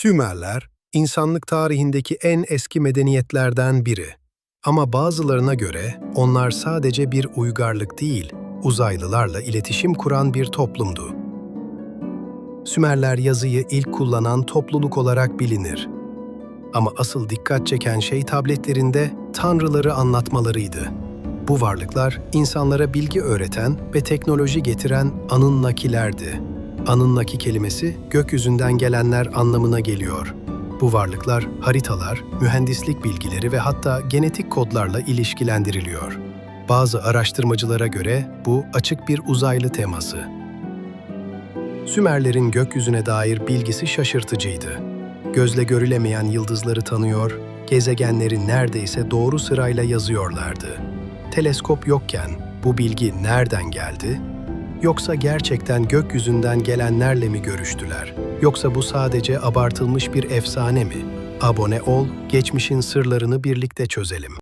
Sümerler, insanlık tarihindeki en eski medeniyetlerden biri. Ama bazılarına göre onlar sadece bir uygarlık değil, uzaylılarla iletişim kuran bir toplumdu. Sümerler yazıyı ilk kullanan topluluk olarak bilinir. Ama asıl dikkat çeken şey tabletlerinde tanrıları anlatmalarıydı. Bu varlıklar insanlara bilgi öğreten ve teknoloji getiren Anunnakilerdi. Anunnaki kelimesi gökyüzünden gelenler anlamına geliyor. Bu varlıklar haritalar, mühendislik bilgileri ve hatta genetik kodlarla ilişkilendiriliyor. Bazı araştırmacılara göre bu açık bir uzaylı teması. Sümerlerin gökyüzüne dair bilgisi şaşırtıcıydı. Gözle görülemeyen yıldızları tanıyor, gezegenleri neredeyse doğru sırayla yazıyorlardı. Teleskop yokken bu bilgi nereden geldi? Yoksa gerçekten gökyüzünden gelenlerle mi görüştüler? Yoksa bu sadece abartılmış bir efsane mi? Abone ol, geçmişin sırlarını birlikte çözelim.